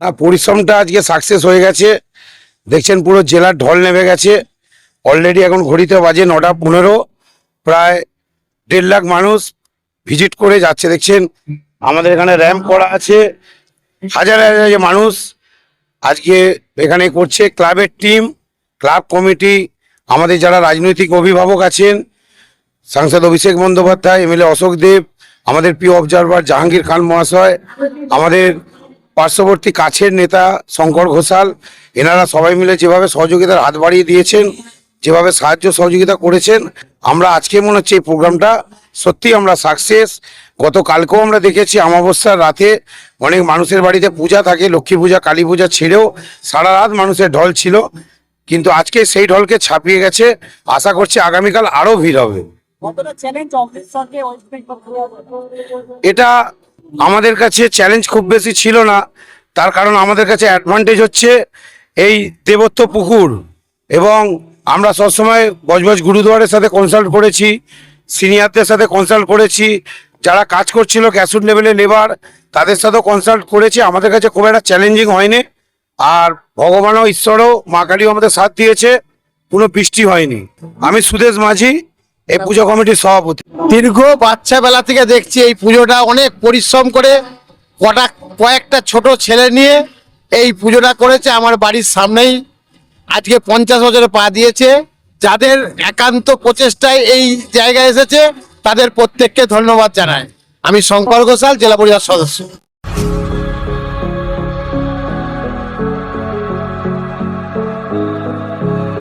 আহ, পরিশ্রমটা আজকে সাকসেস হয়ে গেছে। দেখছেন পুরো জেলার ঢল নেমে গেছে। অলরেডি এখন ঘড়িতে বাজে নটা পনেরো। প্রায় দেড় লাখ মানুষ ভিজিট করে যাচ্ছে দেখছেন? আমাদের এখানে র্যাম্প করা আছে। হাজার হাজার মানুষ আজকে এখানে করছে। ক্লাবের টিম ক্লাব কমিটি আমাদের যারা রাজনৈতিক অভিভাবক আছেন সাংসদ অভিষেক বন্দ্যোপাধ্যায় এমএলএ অশোক দেব আমাদের প্রিয় অবজারভার জাহাঙ্গীর খান মহাশয় আমাদের পার্শ্ববর্তী কাছের নেতা শঙ্কর ঘোষাল এনারা সবাই মিলে যেভাবে সহযোগিতার হাত বাড়িয়ে দিয়েছেন যেভাবে সাহায্য সহযোগিতা করেছেন আমরা আজকে মনে হচ্ছে এই প্রোগ্রামটা সত্যি আমরা সাকসেস গতকালকেও আমরা দেখেছি অমাবস্যার রাতে অনেক মানুষের বাড়িতে পূজা থাকে লক্ষ্মী পূজা কালী পূজা ছেড়েও সারা রাত মানুষের ঢল ছিল। কিন্তু আজকে সেই ঢলকে ছাপিয়ে গেছে আশা করছি আগামীকাল আরও ভিড় হবে। এটা আমাদের কাছে চ্যালেঞ্জ খুব বেশি ছিল না। তার কারণ আমাদের কাছে অ্যাডভান্টেজ হচ্ছে এই দেবত্ব পুকুর এবং আমরা সবসময় বজবজ গুরুদুয়ারের সাথে কনসাল্ট করেছি, সিনিয়রদের সাথে কনসাল্ট করেছি, যারা কাজ করছিল ক্যাশুট লেভেলে লেবার তাদের সাথেও কনসাল্ট করেছি। আমাদের কাছে খুব একটা চ্যালেঞ্জিং হয়নি আর ভগবানও ঈশ্বরও, মা কালীও আমাদের সাথ দিয়েছে, কোনো বৃষ্টি হয়নি। আমি সুদেশ মাঝি এই পুজো কমিটির সভাপতি। দীর্ঘ বাচ্চা বেলা থেকে দেখছি এই পুজোটা অনেক পরিশ্রম করে কটা কয়েকটা ছোট ছেলে নিয়ে এই পুজোটা করেছে আমার বাড়ির সামনেই। আজকে পঞ্চাশ বছরে পা দিয়েছে। যাদের একান্ত প্রচেষ্টায় এই জায়গায় এসেছে, তাদের প্রত্যেককে ধন্যবাদ জানাই। আমি শঙ্কর ঘোষাল, জেলা পরিষদ সদস্য।